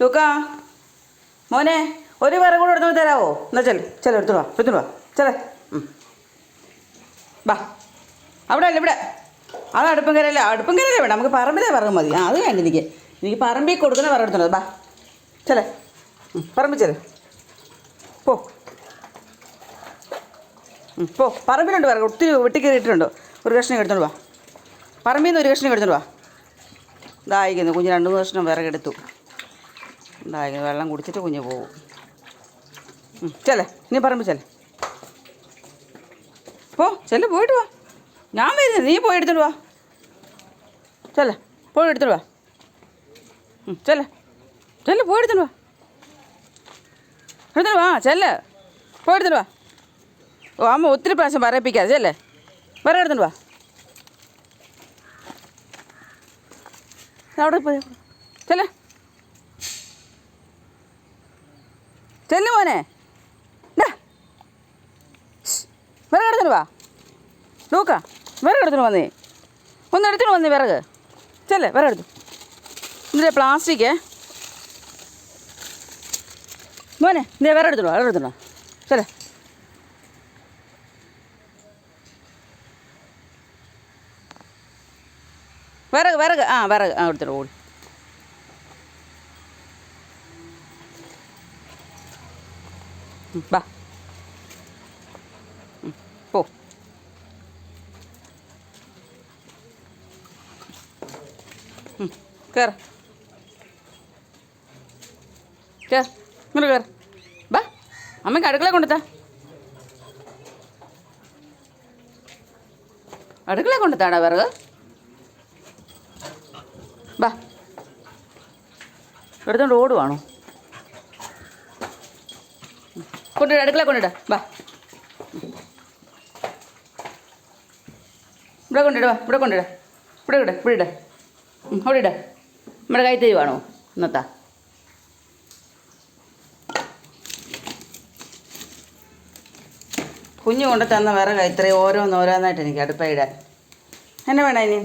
ലൂക്കാ മോനെ ഒരു വിറക് കൂടെ എടുത്തു തരാവോ? എന്നാ ചെൽ ചെല എടുത്തോളൂ വാ എടുത്തോളൂ വാ ചെല. ബാ. അവിടെ അല്ല ഇവിടെ. അത് അടുപ്പം കരയല്ല അടുപ്പം കരയല്ലേ വേണ്ട നമുക്ക് പറമ്പിലേ വിറക് മതി. ആ അത് വേണ്ട എനിക്ക്. എനിക്ക് പറമ്പിൽ കൊടുക്കുന്ന വിറക് എടുത്തോളൂ ബാ. ചെല. പറമ്പിൽ ചെൽ. പോ. പോ. പറമ്പിലുണ്ട് വിറക് ഒത്തിരി വെട്ടിക്കയറിയിട്ടുണ്ട് ഒരു കഷ്ണം എടുത്തോണ്ട് വാ. പറമ്പിൽ നിന്ന് ഒരു കഷ്ണം എടുത്തോണ്ട് വാ. ഇതായിരിക്കുന്നു കുഞ്ഞ് രണ്ട് മൂന്ന് കഷ്ണം വിറകെടുത്തു. ഇതായിരിക്കുന്നു വെള്ളം കുടിച്ചിട്ട് കുഞ്ഞ് പോകും ഉം, ചെല്ലേ നീ പറമ്പ് ചെല്ലേ പോ ചെല്ല് പോയിട്ട് വാ ഞാൻ വരുന്നത് നീ പോയി എടുത്തോണ്ട് വാ ചെല്ലേ പോയി എടുത്തോണ്ട് വാ ഉം, ചെല്ലേ ചെല്ല് പോയി എടുത്തോണ്ട് വാ എടുത്തോണ്ട് വാ ചെല്ല് പോയി എടുത്തോണ്ട് വാ ഓ അമ്മ ഒത്തിരി പ്രാവശ്യം പറയിപ്പിക്കാതെ ചെല്ലേ വേറെ എടുത്തോണ്ട് വാ അവിടെ പോയി ചെല്ലേ ചെല്ലു മോനെ. വിറക് എടുത്തിട്ട് വാ. ലൂക്ക വിറക് എടുത്തിട്ട് വന്നേ. ഒന്ന് എടുത്തിട്ട് വന്നേ വിറക്. ചെല്ലേ വിറക് എടുത്തു. ഇതിന്റെ പ്ലാസ്റ്റിക്കേ മോനെ നീ വിറക് എടുത്തിട്ടോ വിറക് എടുത്തിട്ടോ ചെല്ലേ. വിറക് വിറക്. ആ വിറക്. ആ എടുത്തിട്ട് ഓടി. ഉം, പോ. കേറ്. കേർ ഇങ്ങോട്ട് കേറ്. ബാ അമ്മയ്ക്ക് അടുക്കള കൊണ്ടുത്താ. അടുക്കള കൊണ്ടുത്താടാ വിറക്? ബാ. എടുത്തോണ്ട് ഓടുവാണോ? കൊണ്ടിട അടുക്കള കൊണ്ടിട വാ. ഇവിടെ കൊണ്ടിട വാ. ഇവിടെ കൊണ്ടിട ഇവിടെ ഇട ഇവിടെ ഇട. അവിടെ ഇട. നമ്മുടെ കൈ തരുവാണോ? ഇന്നത്താ. കുഞ്ഞു കൊണ്ട് തന്ന വേറെ ഇത്രയും ഓരോന്നോരോന്നായിട്ട് എനിക്ക് അടുപ്പയിടാൻ എന്നെ വേണം ഇനി?